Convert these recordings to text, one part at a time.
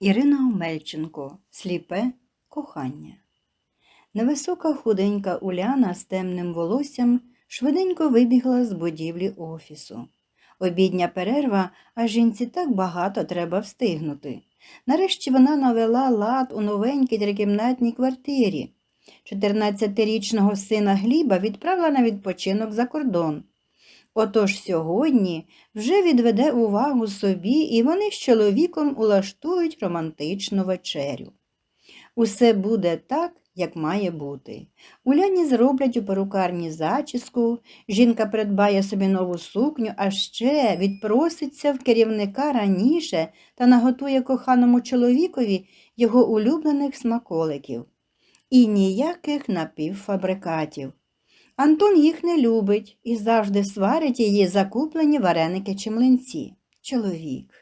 Ірина Омельченко Сліпе кохання. Невисока худенька Уляна з темним волоссям швиденько вибігла з будівлі офісу. Обідня перерва, а жінці так багато треба встигнути. Нарешті вона навела лад у новенькій трикімнатній квартирі. 14-річного сина Гліба відправила на відпочинок за кордон. Отож сьогодні вже відведе увагу собі, і вони з чоловіком улаштують романтичну вечерю. Усе буде так, як має бути. Уляні зроблять у перукарні зачіску, жінка придбає собі нову сукню, а ще відпроситься в керівника раніше та наготує коханому чоловікові його улюблених смаколиків. І ніяких напівфабрикатів. Антон їх не любить і завжди сварить її закуплені вареники чи млинці. Чоловік.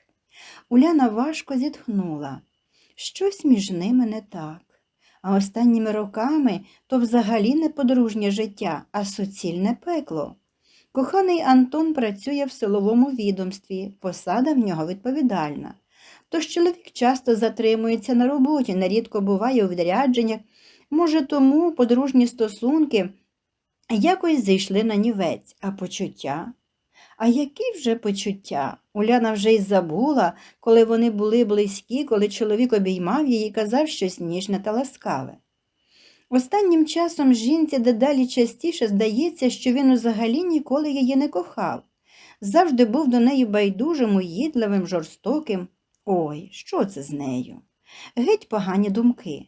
Уляна важко зітхнула. Щось між ними не так. А останніми роками то взагалі не подружнє життя, а суцільне пекло. Коханий Антон працює в силовому відомстві, посада в нього відповідальна. Тож чоловік часто затримується на роботі, нерідко буває у відрядженнях. Може, тому подружні стосунки якось зійшли на нівець, а почуття? А які вже почуття? Уляна вже й забула, коли вони були близькі, коли чоловік обіймав її і казав щось ніжне та ласкаве. Останнім часом жінці дедалі частіше здається, що він взагалі ніколи її не кохав, завжди був до неї байдужим, уїдливим, жорстоким. Ой, що це з нею? Геть погані думки.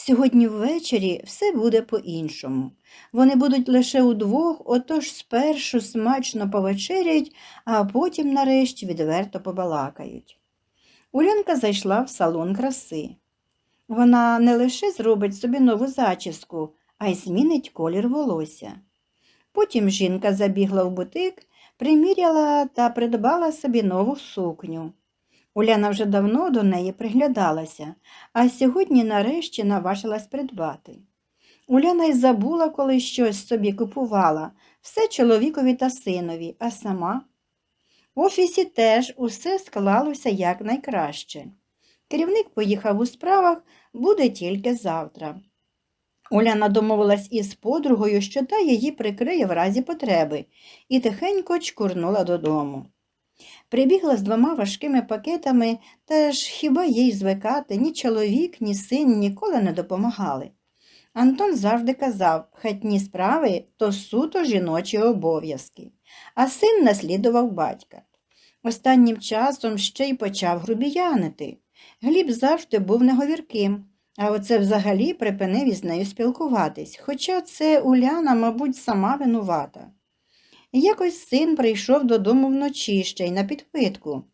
Сьогодні ввечері все буде по-іншому. Вони будуть лише удвох, отож спершу смачно повечеряють, а потім, нарешті, відверто побалакають. Улянка зайшла в салон краси. Вона не лише зробить собі нову зачіску, а й змінить колір волосся. Потім жінка забігла в бутик, приміряла та придбала собі нову сукню. Уляна вже давно до неї приглядалася, а сьогодні нарешті наважилась придбати. Уляна й забула, коли щось собі купувала, все чоловікові та синові, а сама. В офісі теж усе склалося якнайкраще. Керівник поїхав у справах, буде тільки завтра. Уляна домовилась із подругою, що та її прикриє в разі потреби, і тихенько чкурнула додому. Прибігла з двома важкими пакетами, та ж хіба їй звикати ні чоловік, ні син ніколи не допомагали. Антон завжди казав, хатні справи то суто жіночі обов'язки, а син наслідував батька. Останнім часом ще й почав грубіянити. Гліб завжди був неговірким, а оце взагалі припинив із нею спілкуватись, хоча це Уляна, мабуть, сама винувата. Якось син прийшов додому вночі ще й на підпитку.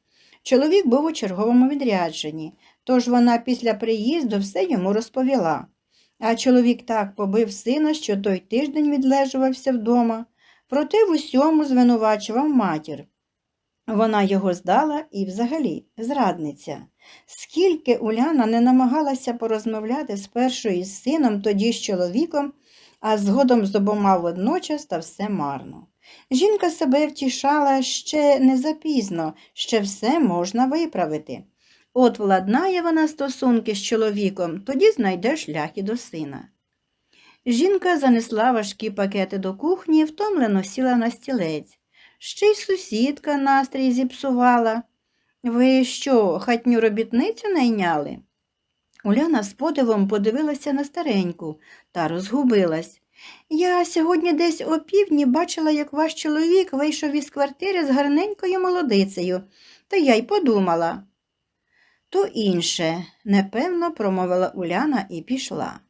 Чоловік був у черговому відрядженні, тож вона після приїзду все йому розповіла. А чоловік так побив сина, що той тиждень відлежувався вдома, проте в усьому звинувачував матір. Вона його здала і взагалі зрадниця. Скільки Уляна не намагалася порозмовляти спершу із сином, тоді з чоловіком, а згодом з обома водночас та все марно. Жінка себе втішала ще не запізно, ще все можна виправити. От владнає вона стосунки з чоловіком, тоді знайде шлях і до сина. Жінка занесла важкі пакети до кухні, втомлено сіла на стілець. Ще й сусідка настрій зіпсувала. Ви що, хатню робітницю найняли? Уляна з подивом подивилася на стареньку та розгубилась. Я сьогодні десь о півдні бачила, як ваш чоловік вийшов із квартири з гарненькою молодицею, та я й подумала. То інше, непевно, промовила Уляна і пішла.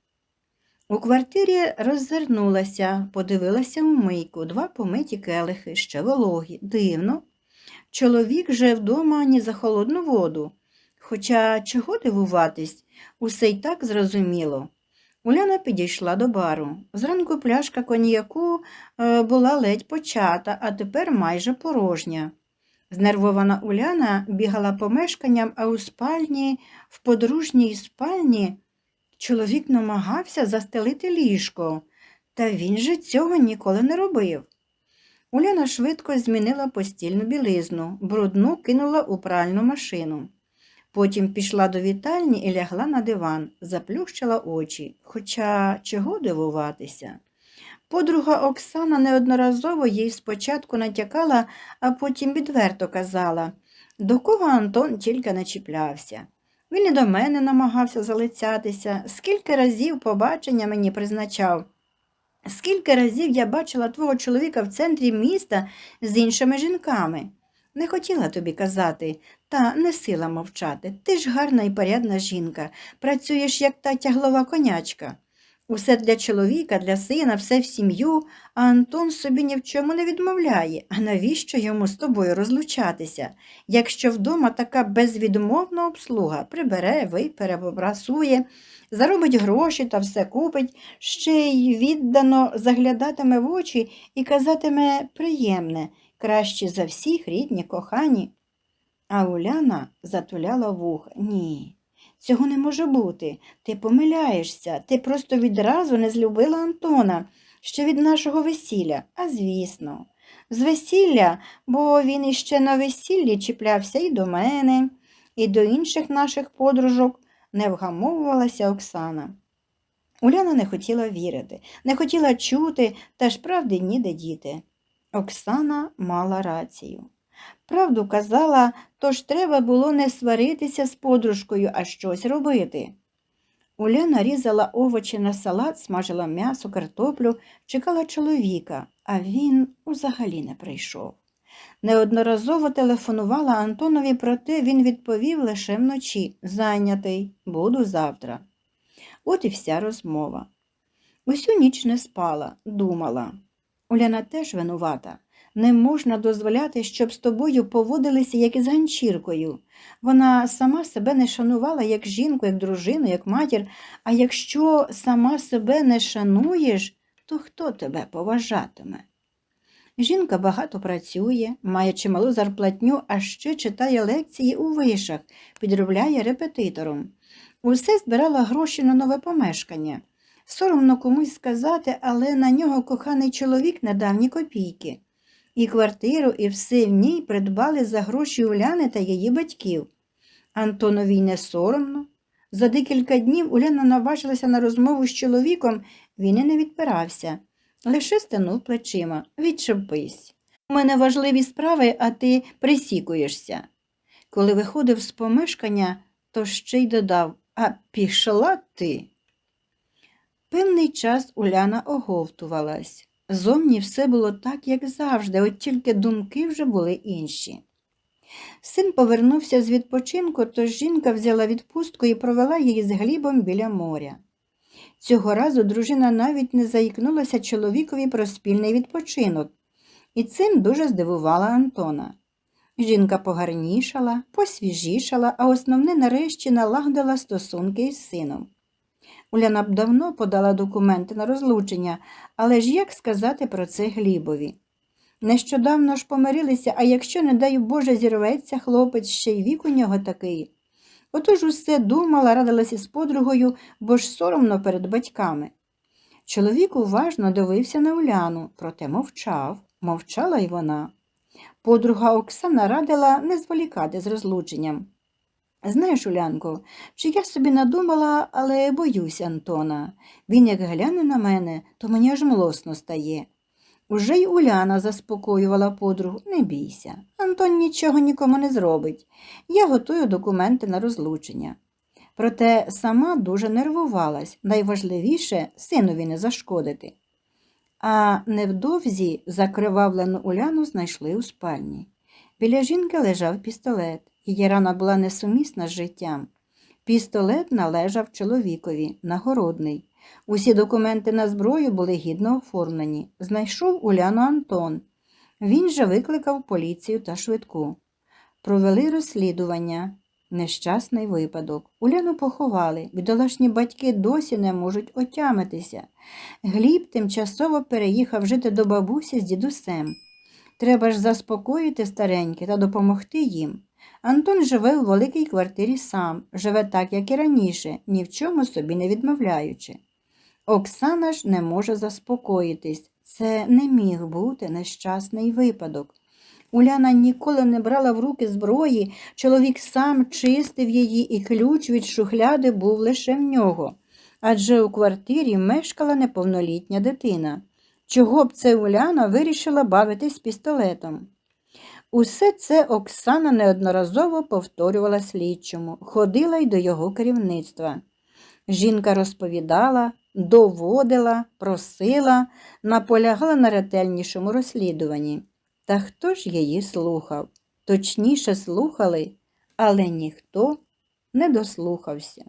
У квартирі роззирнулася, подивилася у мийку, два помиті келихи, ще вологі. Дивно. Чоловік же вдома ні за холодну воду. Хоча чого дивуватись, усе й так зрозуміло. Уляна підійшла до бару. Зранку пляшка коньяку е, була ледь почата, а тепер майже порожня. Знервована Уляна бігала помешканням, а у спальні, в подружній спальні, чоловік намагався застелити ліжко, та він же цього ніколи не робив. Уляна швидко змінила постільну білизну, брудну кинула у пральну машину. Потім пішла до вітальні і лягла на диван, заплющила очі, хоча чого дивуватися. Подруга Оксана неодноразово їй спочатку натякала, а потім відверто казала, до кого Антон тільки не чіплявся. Він і до мене намагався залицятися, скільки разів побачення мені призначав. Скільки разів я бачила твого чоловіка в центрі міста з іншими жінками. Не хотіла тобі казати, та не сила мовчати. Ти ж гарна і порядна жінка, працюєш, як та тяглова конячка. Усе для чоловіка, для сина, все в сім'ю, а Антон собі ні в чому не відмовляє. А навіщо йому з тобою розлучатися? Якщо вдома така безвідмовна обслуга прибере, випере, попрасує, заробить гроші та все купить, ще й віддано заглядатиме в очі і казатиме приємне, краще за всіх рідні, кохані. А Уляна затуляла вух. Ні. Цього не може бути. Ти помиляєшся, ти просто відразу не злюбила Антона ще від нашого весілля, а звісно. З весілля, бо він іще на весіллі чіплявся і до мене, і до інших наших подружок, не вгамовувалася Оксана. Уляна не хотіла вірити, не хотіла чути, та ж правди ніде діти. Оксана мала рацію. Правду казала, тож треба було не сваритися з подружкою, а щось робити. Уляна різала овочі на салат, смажила м'ясо, картоплю, чекала чоловіка, а він взагалі не прийшов. Неодноразово телефонувала Антонові, проте він відповів лише вночі зайнятий, буду завтра. От і вся розмова. Усю ніч не спала, думала. Уляна теж винувата. Не можна дозволяти, щоб з тобою поводилися, як із ганчіркою. Вона сама себе не шанувала як жінку, як дружину, як матір, а якщо сама себе не шануєш, то хто тебе поважатиме? Жінка багато працює, має чималу зарплатню, а ще читає лекції у вишах, підробляє репетитором. Усе збирала гроші на нове помешкання. Соромно комусь сказати, але на нього коханий чоловік не дав ні копійки. І квартиру, і все в ній придбали за гроші Уляни та її батьків. Антонові не соромно. За декілька днів Уляна наважилася на розмову з чоловіком, він і не відпирався. Лише стенув плечима. Відчепись. У мене важливі справи, а ти присікуєшся. Коли виходив з помешкання, то ще й додав А пішла ти. Певний час Уляна оговтувалась. Зовні все було так, як завжди, от тільки думки вже були інші. Син повернувся з відпочинку, тож жінка взяла відпустку і провела її з глібом біля моря. Цього разу дружина навіть не заїкнулася чоловікові про спільний відпочинок, і цим дуже здивувала Антона. Жінка погарнішала, посвіжішала, а основне нарешті налагодила стосунки із сином. Уляна б давно подала документи на розлучення, але ж як сказати про це Глібові? Нещодавно ж помирилися, а якщо, не дай Боже, зірветься хлопець, ще й вік у нього такий. Отож усе думала, радилася з подругою, бо ж соромно перед батьками. Чоловік уважно дивився на Уляну, проте мовчав, мовчала й вона. Подруга Оксана радила не зволікати з розлученням. Знаєш, Улянко, чи я собі надумала, але боюсь Антона. Він як гляне на мене, то мені аж млосно стає. Уже й Уляна заспокоювала подругу, не бійся. Антон нічого нікому не зробить. Я готую документи на розлучення. Проте сама дуже нервувалась, найважливіше синові не зашкодити. А невдовзі закривавлену Уляну знайшли у спальні. Біля жінки лежав пістолет. Її рана була несумісна з життям. Пістолет належав чоловікові, нагородний. Усі документи на зброю були гідно оформлені. Знайшов Уляну Антон. Він же викликав поліцію та швидку. Провели розслідування. Нещасний випадок. Уляну поховали. Бідолашні батьки досі не можуть отямитися. Гліб тимчасово переїхав жити до бабусі з дідусем. Треба ж заспокоїти стареньке та допомогти їм. Антон живе у великій квартирі сам, живе так, як і раніше, ні в чому собі не відмовляючи. Оксана ж не може заспокоїтись. Це не міг бути нещасний випадок. Уляна ніколи не брала в руки зброї, чоловік сам чистив її, і ключ від шухляди був лише в нього. Адже у квартирі мешкала неповнолітня дитина. Чого б це Уляна вирішила бавитись пістолетом? Усе це Оксана неодноразово повторювала слідчому, ходила й до його керівництва. Жінка розповідала, доводила, просила, наполягала на ретельнішому розслідуванні. Та хто ж її слухав? Точніше слухали, але ніхто не дослухався.